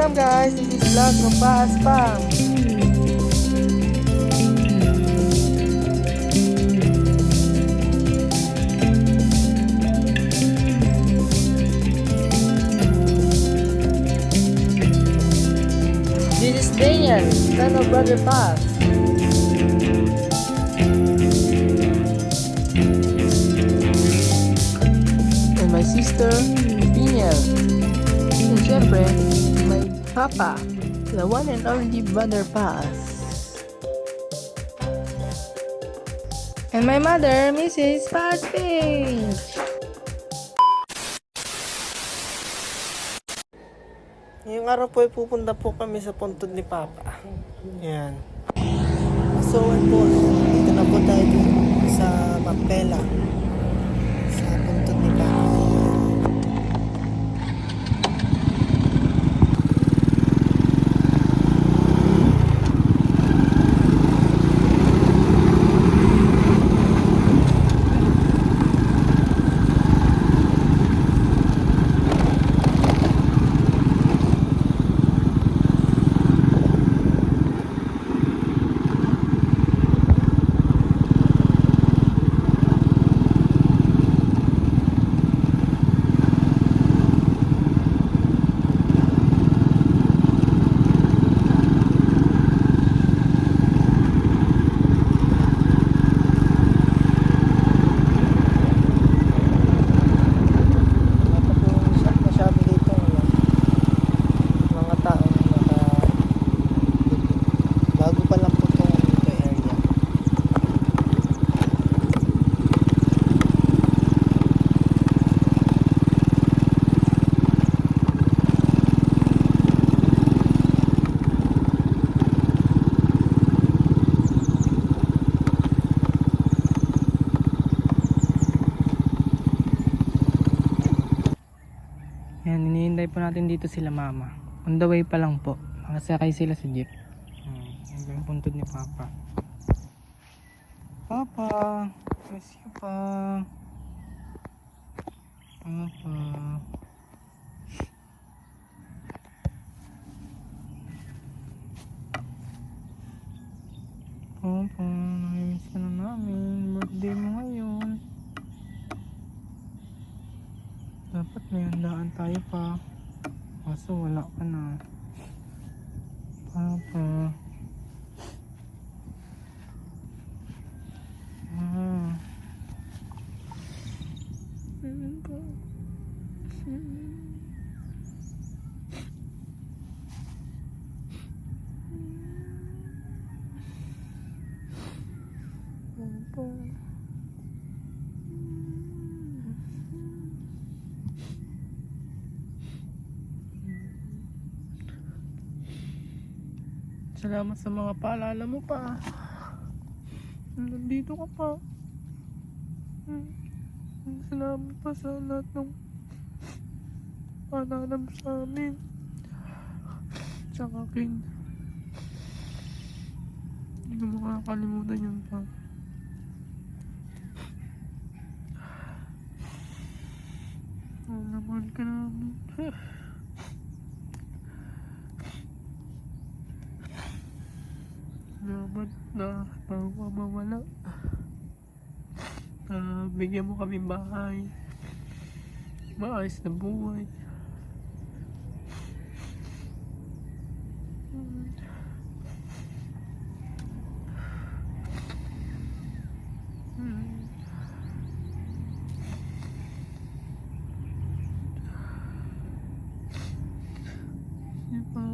Welcome guys this vlog ng Paas Pam. This is Daniel, son of Brother Paz. And my sister, Daniel. And syempre, papa, the one and only Brother Paz. And my mother, Mrs. Paz Page. Ngayong araw po ay pupunta po kami sa puntod ni Papa. Yan. So, po, dito na po tayo sa Mapela. Sa puntod ni Papa. Dapat yung sa masyado dito ano, mga tao na naka bago pa lang po itong ito area. Yan, hinihintay po natin dito sila mama. On the way pa lang po. Makasakay sila sa jeep. Hmm, hanggang puntod ni Papa. Papa! Miss you pa. Papa. Papa, nakimiss ka na namin. Birthday mo ngayon. Dapat may handaan tayo pa. Kaso wala ka na. Papa. Ah. Ano ba? Papa. Salamat sa mga paalala mo pa. Nandito ka pa. Salamat pa sa lahat ng paalala mo sa amin. Sa akin. Hindi ko makakalimutan yun pa. Oh, naman ka namin. Salamat na ka mawala. Ah, bigyan mo kami bahay. Maayos na buhay. Diba?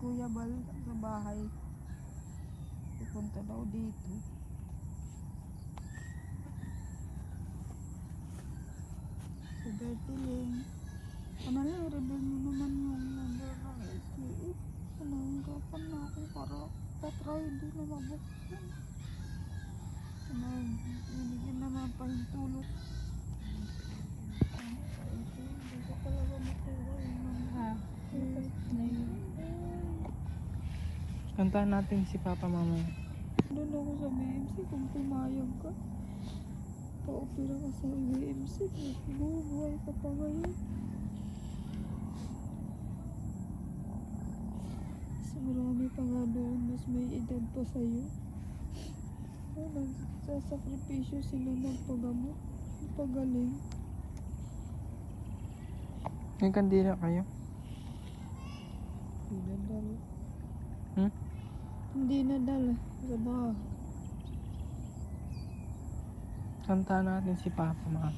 Kuya Bal sa bahay. Pupunta daw dito. Bertie Ling. Ano lang, reveal mo naman yung number ng LTE. Ano, hanggapan na ako para patry din na mabuksan. Ano, binigyan naman pahintulot. Hindi ko talaga makuha yung number. Kantahan natin si Papa mamaya. Doon ako sa BMC kung pumayag ka. Pa-opera ka sa BMC. Bubuhay ka pa ngayon. Mas marami pa nga doon. Mas may edad pa sa'yo. Oh, nagsasakripisyo sila magpagamot. Pagaling. May kandila kayo? Hindi dala. Hmm? Hindi na dala. Sa. Kantahan natin si Papa mama.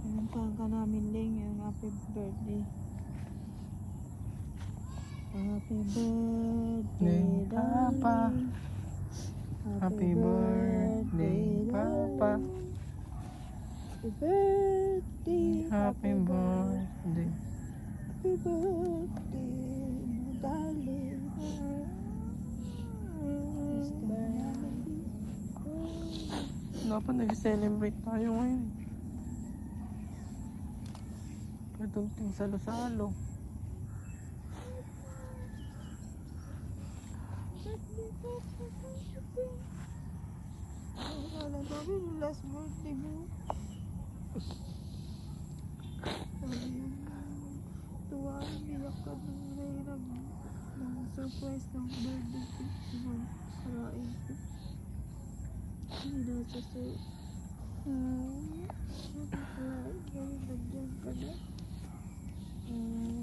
Pinuntahan ka namin din yung happy birthday. Happy birthday, Day, Papa. Happy birthday, Papa. Happy birthday. Happy birthday. Happy birthday, darling. Dapat nag-celebrate tayo ngayon. Kadunting salo-salo. Wala sabi yung last birthday mo. Tuwa, umiyak ka nung nahirap ng surprise ng birthday ko. Naman, karain ko. Hindi na siya sa... Ah, nakakarain ngayon, nandiyan ka na. Ah,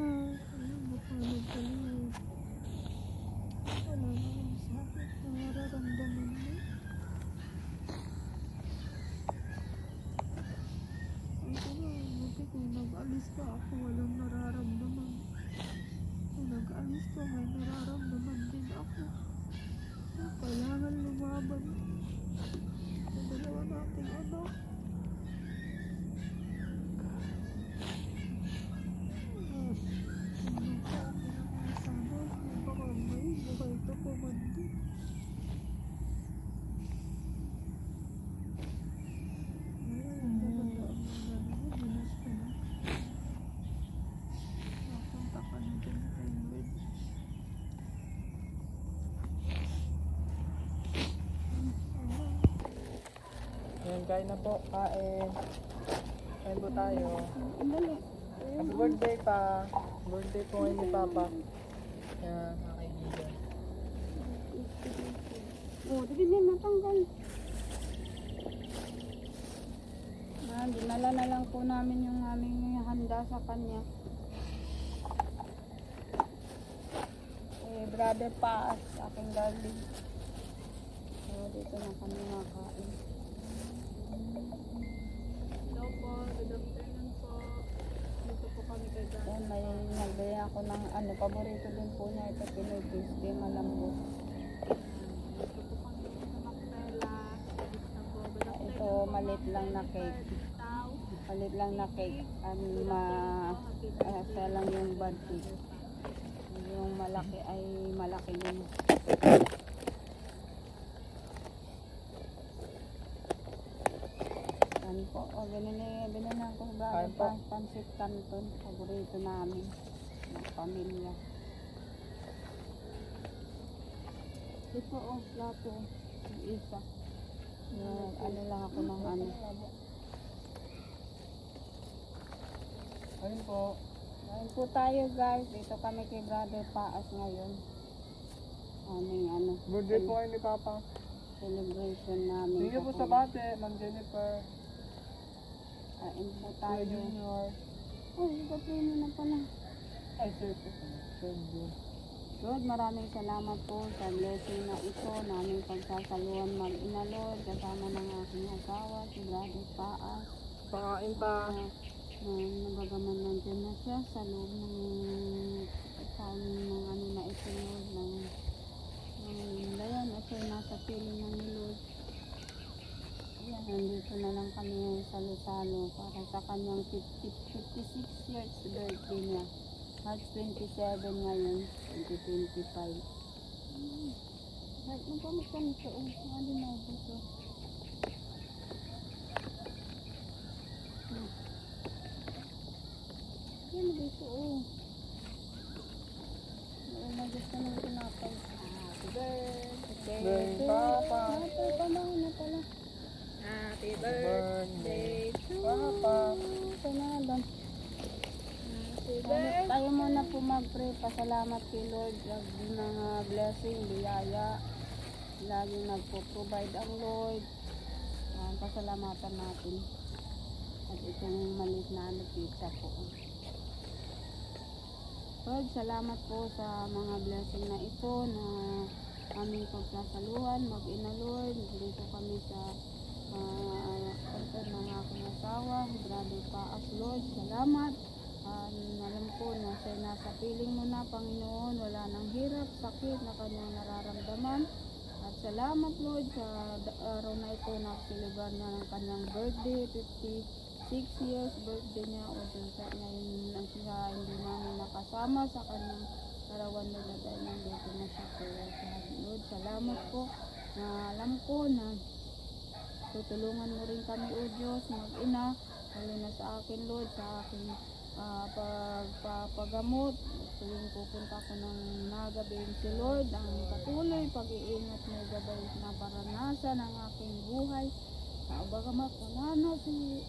Ah, ano, mapalad ka na eh. Wala naman sakit na nararamdaman mo. Ito na, buti kung ka ako, walang nararamdaman. Kung nag-alis ka, may nararamdaman din ako. Kailangan lumaban. Sa dalawa nating anak. Ayan, kain na po. Kain. Kain po tayo. Happy birthday pa. Birthday po ngayon ni Papa. Ayan, mga kaibigan. Oh, di din natanggal. Ah, dinala na lang po namin yung aming handa sa kanya. Eh, brother Paas, aking darling. Oh, dito na kami nakain. Hello po, good afternoon po. Dito po kami kay Dan. Yan, may nagbili ako ng ano, paborito din po na ito, Pinoy Crispy, malambot. Ito, malit lang na cake. Malit lang na cake. Ang ma... Uh, siya lang yung bad cake. Yung malaki ay malaki din. Yan po. O, binili, binili ko ba? Kain po. Pan, pansit canton. Paborito namin. Ng pamilya. Ito o, plato. Yung isa. Yung, ano lang ako ng ano. Ayun po. Kain po tayo guys. Dito kami kay Brother Paas ngayon. Aming ano. Birthday po kayo ni Papa. Celebration namin. You po sa bate, Ma'am Jennifer. Kain po tayo. Junior. Oh, ipapino na pala. Ay, sir. Lord, maraming salamat po sa blessing na ito naming pagsasaluhan mag-ina Lord kasama ng aking asawa, si Brother Paas. Pakain pa. na, na nabagaman nandyan na siya sa loob ng taon ng ano na ito Lord ng ng layan at siya nasa piling ni Lord Ayan, nandito na lang kami sa Luzalo para sa kanyang 50, 56 years birthday niya March 27 ngayon 2025 Hmm. Kahit magkamit kami sa um, ano na ito Yan dito oh. Meron na gusto ng tinapay. Happy birthday Birthday, to Papa. Papa, panahon na pala. Happy birthday, birthday to Papa. Panalon. Happy Tayo, birthday. tayo muna po Pasalamat kay Lord sa mga blessing, biyaya. Laging nagpo-provide ang Lord. Ah, pasalamatan natin. At itong maliit na ano, pizza po. Lord, salamat po sa mga blessing na ito na aming pagsasaluhan, mag-ina Lord. Dito kami sa uh, ng aking asawa, brother Paas Lord. Salamat. Ah, alam ko na siya nasa piling mo na, Panginoon. Wala nang hirap, sakit na kanyang nararamdaman. At salamat Lord sa araw na ito na siliban niya ng kanyang birthday, 56 years birthday niya. O dun sa ngayon lang siya hindi namin nakasama sa kanyang karawan nila dahil nandito na siya kaya Lord salamat po. Na alam ko na tutulungan mo rin kami o Diyos mag-ina. Lalo na sa akin Lord sa aking ah, pagpapagamot tuwing pupunta ko ng nagabihin si Lord ang patuloy pag-iingat mo gabay na paranasan ang aking buhay. Sa bagamat wala na si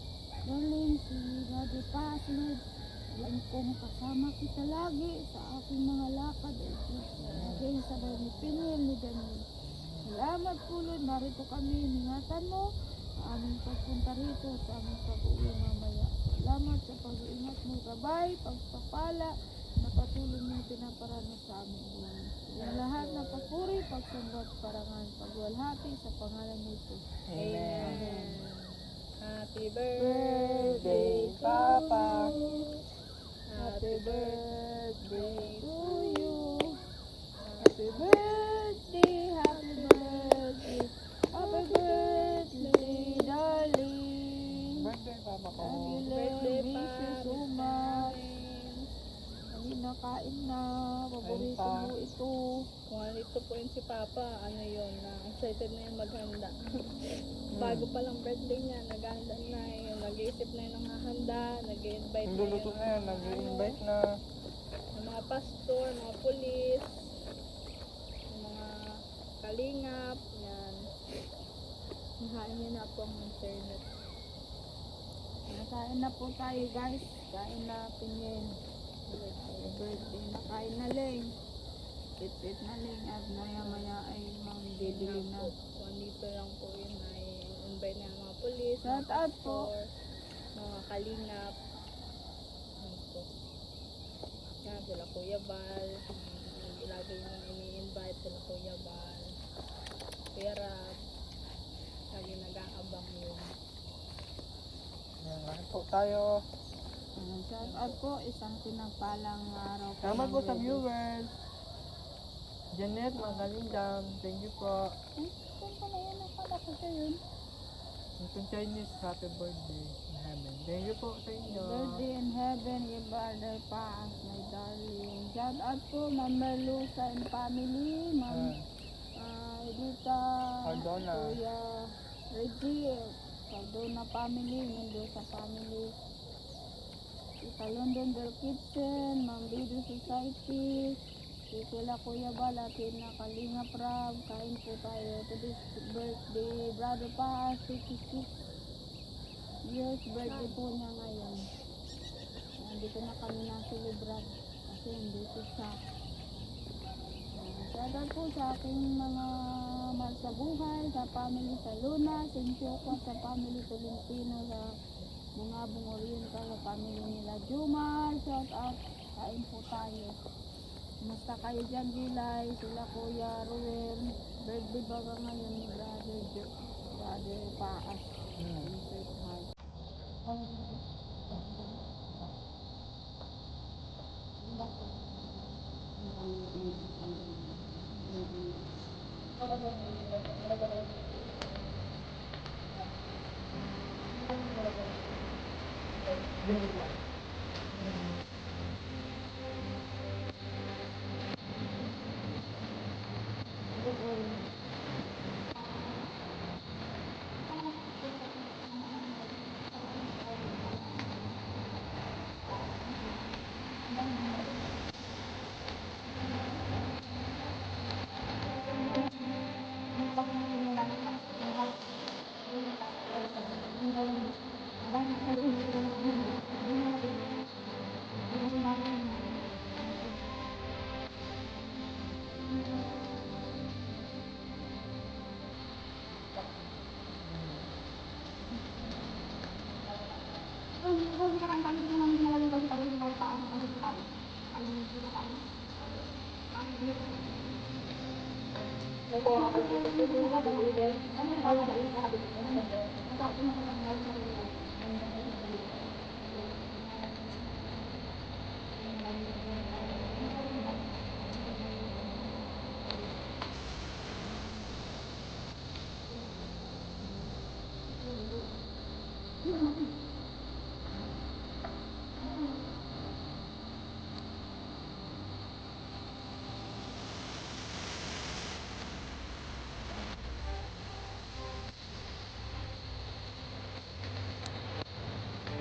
Darling, si Daddy Lord yan ko makasama kita lagi sa aking mga lakad. Lagay sa ni Pinel ni Daniel Salamat po Lord, narito kami, ingatan mo. Aming pagpunta rito, sa aming pag-uwi mamaya. Salamat sa pag-iingat mo, gabay, pagpapala, na patuloy mo pinaparano sa aming buhay. Yung lahat na papuri, pagsambot, parangan, pagwalhati sa pangalan nito. Amen. Happy Birthday, birthday, Papa. Happy birthday To you, happy birthday, happy birthday, happy birthday, darling. Papa ko. Birthday miss you so much. Kanina kain na, paborito mo ito. Kung ano ito po yun si Papa, ano yun, na excited na yung maghanda. Bago pa lang birthday niya, naghahanda na yun, nag-iisip na yun ng hahanda, nag-invite na Niluluto yung, na yan, nag-invite na. yung mga pastor, mga pulis, mga kalingap, yan. Nahain niya na po ang internet. Nakain na po tayo guys. Kain na pinyin. Happy birthday na kain na ling. Sit-sit na ling at maya maya ay mang bibili na. Kung dito lang po yun ay invite na mga pulis, Shout out po. mga kalingap. Yan po. Yan, sila Kuya Bal. Lagi yung ini-invite sila Kuya Bal. Kuya Rab. ibang yun. Kain po tayo. Shout out po, isang pinagpalang araw po. Salamat po sa viewers. Janet, magaling dyan. Thank you po. Kung pala yan, nakala ko siya yun. Itong Chinese, happy birthday in heaven. Thank you po sa inyo. Birthday in heaven, ibaday pa as my darling. Shout out po, Ma'am Melusa and family, Ma'am Ah, uh, Edita, Cardona. Kuya Reggie, Cardona family, Mendoza family, Ita London Girl Kitchen, Ma'am Video Society, Kila Kuya Bala, Kina Kalinga Prab, kain po tayo. Today's birthday, Brother Pa, 66 years birthday po niya ngayon. Nandito na kami na celebrat kasi hindi siya. Shoutout po sa aking mga mahal sa buhay, sa family sa Luna, sa Insyoko, sa family Tolentino, sa Bungabong Oriental, sa family nila Jumar, shoutout, kain po tayo. Kumusta kayo dyan, Gilay? Sila Kuya Ruel. Birthday ba ka ngayon ni Brother Jo? Brother Paas. Thank you.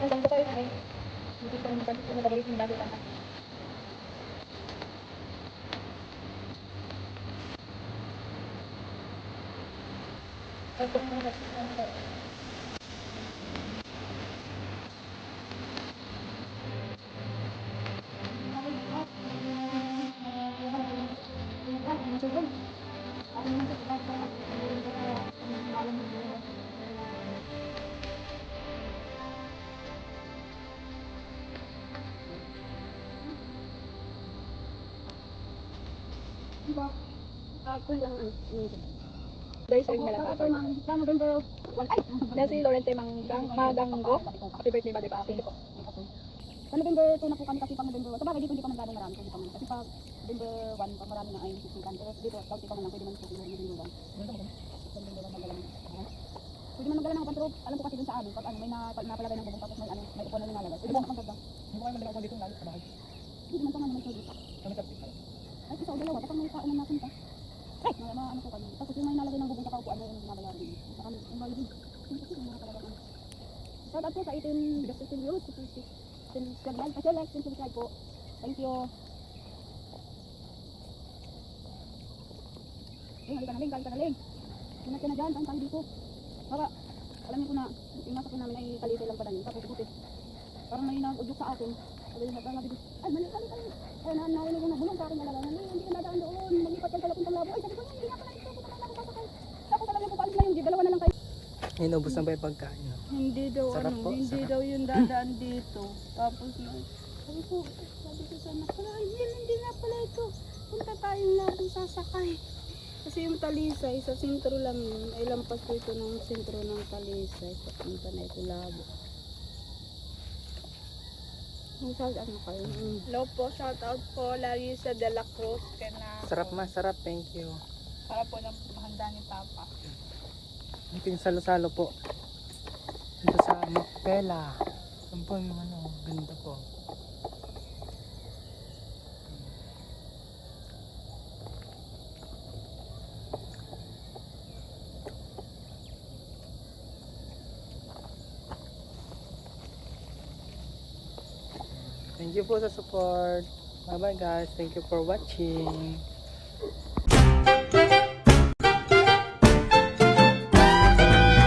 Hmm. Insert heart. Ako lang ang Dahil sa inyo lang Na si Lorente Manggang, Maganggo. Happy birthday ba, di ba? Sa November 2 na po kami kasi pang November 1. Sa bagay dito hindi pa man gano'ng marami kasi kami. Kasi pag November 1, pag marami na ay sisikan. Pero dito, pag pa man lang, pwede man po siguro November 1. November 1 magdala ng ano? Pwede man magdala ng upan, pero alam ko kasi dun sa amin, pag ano, may na, napalagay ng bubong tapos may ano, may upuan na nilalagay. Pwede mo makapagdag. Hindi ko kayo mandala dito lalo sa bahay. Hindi man pa nga naman pwede. Kami sa pizza. Ay, isa o dalawa, tapos may natin pa. Ay, mga mga ano po kami. Tapos yung may nalagay ng bubong kakaupuan na yung binabayaran yung bayad din. Yung mga ano. Shout out po sa 18 Dr. Silvio, si Christy. Subscribe lang. Kasi like and subscribe po. Thank you. Ling, halika na Ling, halika na Ling. Sunod ka na dyan, saan tayo dito? Para, alam niyo po na, yung nasa po namin ay kalisay lang pala yun. Tapos buti. Parang may nag-udyok sa akin. Ay mali, mali, mali. Ay, na, ko na, sa akin na lang. Hindi, hindi ka nadaan doon. Maglipat ka sa Labo. Ay, sabi ko, hindi nga pala ito. Puta na ako sasakay. Po, paalis na yung jeep. Dalawa na lang kayo. Inubos na ba yung pagkain? Hindi daw Sarap ano, po, hindi sarap. daw yung dadaan dito. Tapos na, sabi ko, sabi ko sana, pala, hindi, hindi nga pala ito. Punta tayong natin sasakay. Kasi yung talisay, sa sentro lang yun. Ay lampas po ito ng sentro ng talisay. Papunta na ito labo. Kung saan ano kayo? Hello po, shout out po Larissa de la Cruz kana Sarap ma, sarap. Thank you. para po ng handa ni Papa. Ito yung salo-salo po. Dito sa Macpela. Yan po yung ano, ganda po. Thank you po sa support. Bye bye guys. Thank you for watching.